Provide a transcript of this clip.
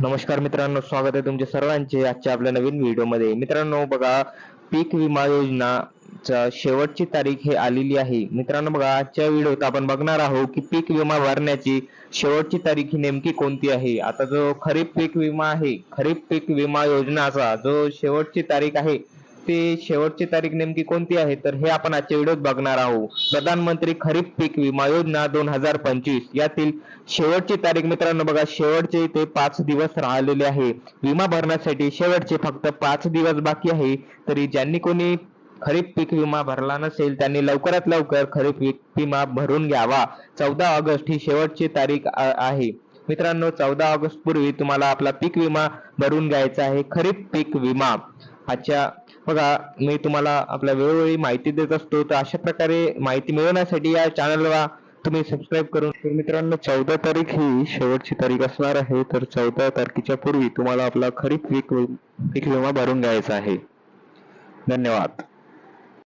नमस्कार मित्रांनो स्वागत आहे तुमचे सर्वांचे आजच्या आपल्या नवीन व्हिडिओमध्ये. मित्रांनो बघा पीक विमा योजनाचा शेवटची तारीख हे आलेली आहे. मित्रांनो बघा आजच्या व्हिडिओत आपण बघणार आहोत की पीक विमा भरण्याची शेवटची तारीख ही नेमकी कोणती आहे? आता जो खरीप पीक विमा आहे खरीप पीक विमा योजनाचा जो शेवटची तारीख आहे ते शेवटची तारीख नेमकी कोणती आहे? तर हे आपण आजच्या व्हिडिओत बघणार आहोत. प्रधानमंत्री खरीप पीक विमा योजना दोन हजार पंचवीस. यातील शेवटची तारीख मित्रांनो बघा शेवटचे ते पाच दिवस राहिलेले आहे. विमा भरण्यासाठी शेवटचे फक्त पाच दिवस बाकी आहे. तरी ज्यांनी कोणी खरीप पीक विमा भरला नसेल त्यांनी लवकरात लवकर खरीप पीक विमा भरून घ्यावा. चौदा ऑगस्ट ही शेवटची तारीख आहे. मित्रांनो चौदा ऑगस्ट पूर्वी तुम्हाला आपला पीक विमा भरून घ्यायचा आहे. खरीप पीक विमा आजच्या बघा मी तुम्हाला आपल्या वेळोवेळी माहिती देत असतो. तर अशा प्रकारे माहिती मिळवण्यासाठी या चॅनलला तुम्ही सबस्क्राईब करून मित्रांनो चौदा तारीख ही शेवटची तारीख असणार आहे. तर चौदा तारखेच्या पूर्वी तुम्हाला आपला खरीप पीक पीक विमा भरून घ्यायचा आहे. धन्यवाद.